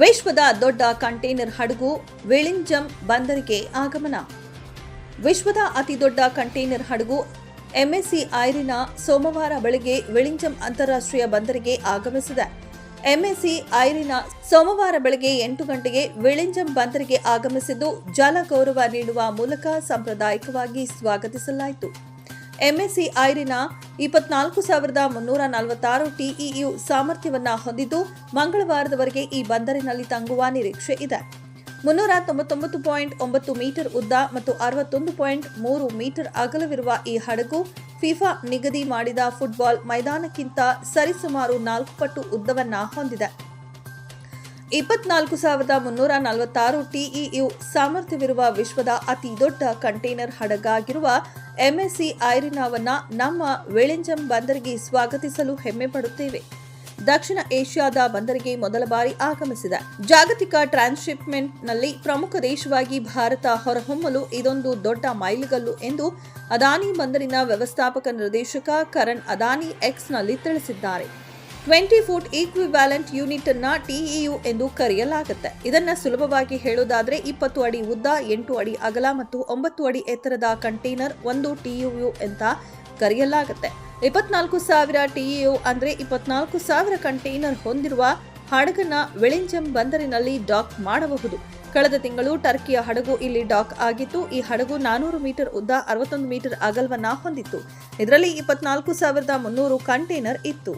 ವಿಶ್ವದ ದೊಡ್ಡ ಕಂಟೈನರ್ ಹಡಗು ವಿಳಿಂಜಂ ಬಂದರಿಗೆ ಆಗಮನ. ವಿಶ್ವದ ಅತಿದೊಡ್ಡ ಕಂಟೈನರ್ ಹಡಗು ಎಂಎಸ್ಸಿ ಐರಿನ ಸೋಮವಾರ ಬೆಳಗ್ಗೆ ವಿಳಿಂಜಂ ಅಂತಾರಾಷ್ಟ್ರೀಯ ಬಂದರಿಗೆ ಆಗಮಿಸಿದೆ. ಎಂಎಸ್ಸಿ ಐರಿನ ಸೋಮವಾರ ಬೆಳಗ್ಗೆ ಎಂಟು ಗಂಟೆಗೆ ವಿಳಿಂಜಂ ಬಂದರಿಗೆ ಆಗಮಿಸಿದ್ದು ಜಲ ಗೌರವ ನೀಡುವ ಮೂಲಕ ಸಾಂಪ್ರದಾಯಿಕವಾಗಿ ಸ್ವಾಗತಿಸಲಾಯಿತು. ಎಂಎಸ್ಸಿ ಐರಿನ ಇಪ್ಪತ್ನಾಲ್ಕು ಸಾವಿರದ ಮುನ್ನೂರ ನಲವತ್ತಾರು ಟಿಇಯು ಸಾಮರ್ಥ್ಯವನ್ನು ಹೊಂದಿದ್ದು ಮಂಗಳವಾರದವರೆಗೆ ಈ ಬಂದರಿನಲ್ಲಿ ತಂಗುವ ನಿರೀಕ್ಷೆ ಇದೆ. ಮುನ್ನೂರ ತೊಂಬತ್ತೊಂಬತ್ತು ಪಾಯಿಂಟ್ ಒಂಬತ್ತು ಮೀಟರ್ ಉದ್ದ ಮತ್ತು ಅರವತ್ತೊಂದು ಪಾಯಿಂಟ್ ಮೂರು ಮೀಟರ್ ಅಗಲವಿರುವ ಈ ಹಡಗು ಫಿಫಾ ನಿಗದಿ ಮಾಡಿದ ಫುಟ್ಬಾಲ್ ಮೈದಾನಕ್ಕಿಂತ ಸರಿಸುಮಾರು ನಾಲ್ಕು ಪಟ್ಟು ಉದ್ದವನ್ನು ಹೊಂದಿದೆ. ಇಪ್ಪತ್ನಾಲ್ಕು ಸಾವಿರದ ಮುನ್ನೂರ ನಲವತ್ತಾರು ಟಿಇಯು ಸಾಮರ್ಥ್ಯವಿರುವ ವಿಶ್ವದ ಅತಿ ದೊಡ್ಡ ಕಂಟೈನರ್ ಹಡಗಾಗಿರುವ ಎಂಎಸ್ಸಿ ಐರಿನಾವನ್ನ ನಮ್ಮ ವೇಳೆಂಜಂ ಬಂದರಿಗೆ ಸ್ವಾಗತಿಸಲು ಹೆಮ್ಮೆ ಪಡುತ್ತೇವೆ. ದಕ್ಷಿಣ ಏಷ್ಯಾದ ಬಂದರಿಗೆ ಮೊದಲ ಬಾರಿ ಆಗಮಿಸಿದೆ ಜಾಗತಿಕ ಟ್ರಾನ್ಸ್ಶಿಪ್ಮೆಂಟ್ನಲ್ಲಿ ಪ್ರಮುಖ ದೇಶವಾಗಿ ಭಾರತ ಹೊರಹೊಮ್ಮಲು ಇದೊಂದು ದೊಡ್ಡ ಮೈಲಿಗಲ್ಲು ಎಂದು ಅದಾನಿ ಬಂದರಿನ ವ್ಯವಸ್ಥಾಪಕ ನಿರ್ದೇಶಕ ಕರಣ್ ಅದಾನಿ ಎಕ್ಸ್ನಲ್ಲಿ ತಿಳಿಸಿದ್ದಾರೆ. ಟ್ವೆಂಟಿ ಫುಟ್ ಈಕ್ವಿವ್ಯಾಲೆಂಟ್ ಯೂನಿಟ್ ಅನ್ನ ಟಿಇಯು ಎಂದು ಕರೆಯಲಾಗುತ್ತೆ. ಇದನ್ನ ಸುಲಭವಾಗಿ ಹೇಳೋದಾದ್ರೆ ಇಪ್ಪತ್ತು ಅಡಿ ಉದ್ದ, ಎಂಟು ಅಡಿ ಅಗಲ ಮತ್ತು ಒಂಬತ್ತು ಅಡಿ ಎತ್ತರದ ಕಂಟೈನರ್ ಒಂದು ಟಿಇಯು ಅಂತ ಕರೆಯಲಾಗುತ್ತೆ. ಇಪ್ಪತ್ನಾಲ್ಕು ಸಾವಿರ ಟಿಇಯು ಅಂದ್ರೆ ಇಪ್ಪತ್ನಾಲ್ಕು ಸಾವಿರ ಕಂಟೈನರ್ ಹೊಂದಿರುವ ಹಡಗನ್ನ ವೆಳಿಂಜಂ ಬಂದರಿನಲ್ಲಿ ಡಾಕ್ ಮಾಡಬಹುದು. ಕಳೆದ ತಿಂಗಳು ಟರ್ಕಿಯ ಹಡಗು ಇಲ್ಲಿ ಡಾಕ್ ಆಗಿತ್ತು. ಈ ಹಡಗು ನಾನೂರು ಮೀಟರ್ ಉದ್ದ, ಅರವತ್ತೊಂದು ಮೀಟರ್ ಅಗಲವನ್ನ ಹೊಂದಿತ್ತು. ಇದರಲ್ಲಿ ಇಪ್ಪತ್ನಾಲ್ಕು ಸಾವಿರದ ಮುನ್ನೂರು ಕಂಟೈನರ್ ಇತ್ತು.